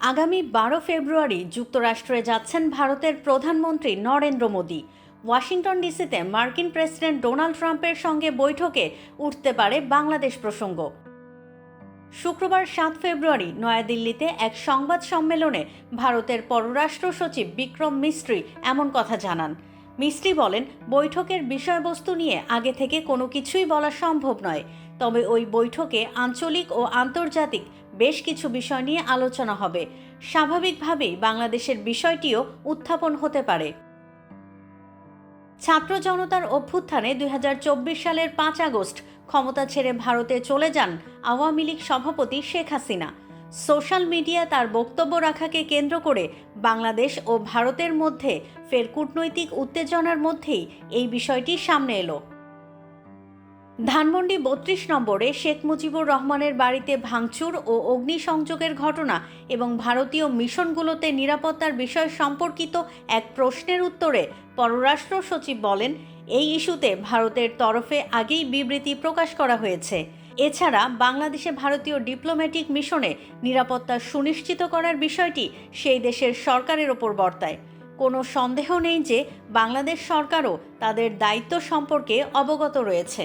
আগামী বারো ফেব্রুয়ারি যুক্তরাষ্ট্রে যাচ্ছেন ভারতের প্রধানমন্ত্রী নরেন্দ্র মোদী। ওয়াশিংটন ডিসিতে মার্কিন প্রেসিডেন্ট ডোনাল্ড ট্রাম্পের সঙ্গে বৈঠকে উঠতে পারে বাংলাদেশ প্রসঙ্গ। শুক্রবার সাত ফেব্রুয়ারি নয়াদিল্লিতে এক সংবাদ সম্মেলনে ভারতের পররাষ্ট্র সচিব বিক্রম মিস্ত্রি এমন কথা জানান। মিস্ত্রি বলেন, বৈঠকের বিষয়বস্তু নিয়ে আগে থেকে কোনো কিছুই বলা সম্ভব নয়। তবে ওই বৈঠকে আঞ্চলিক ও আন্তর্জাতিক বেশ কিছু বিষয় নিয়ে আলোচনা হবে। স্বাভাবিকভাবেই বাংলাদেশের বিষয়টিও উত্থাপন হতে পারে। ছাত্র জনতার অভ্যুত্থানে দুই হাজার চব্বিশ সালের পাঁচ আগস্ট ক্ষমতা ছেড়ে ভারতে চলে যান আওয়ামী লীগ সভাপতি শেখ হাসিনা। সোশ্যাল মিডিয়া তার বক্তব্য রাখাকে কেন্দ্র করে বাংলাদেশ ও ভারতের মধ্যে ফের কূটনৈতিক উত্তেজনার মধ্যেই এই বিষয়টি সামনে এলো। ধানমন্ডি বত্রিশ নম্বরে শেখ মুজিবুর রহমানের বাড়িতে ভাঙচুর ও অগ্নিসংযোগের ঘটনা এবং ভারতীয় মিশনগুলোতে নিরাপত্তার বিষয় সম্পর্কিত এক প্রশ্নের উত্তরে পররাষ্ট্র সচিব বলেন, এই ইস্যুতে ভারতের তরফে আগেই বিবৃতি প্রকাশ করা হয়েছে। এছাড়া বাংলাদেশে ভারতীয় ডিপ্লোম্যাটিক মিশনে নিরাপত্তা সুনিশ্চিত করার বিষয়টি সেই দেশের সরকারের ওপর বর্তায়। কোনো সন্দেহ নেই যে বাংলাদেশ সরকারও তাদের দায়িত্ব সম্পর্কে অবগত রয়েছে।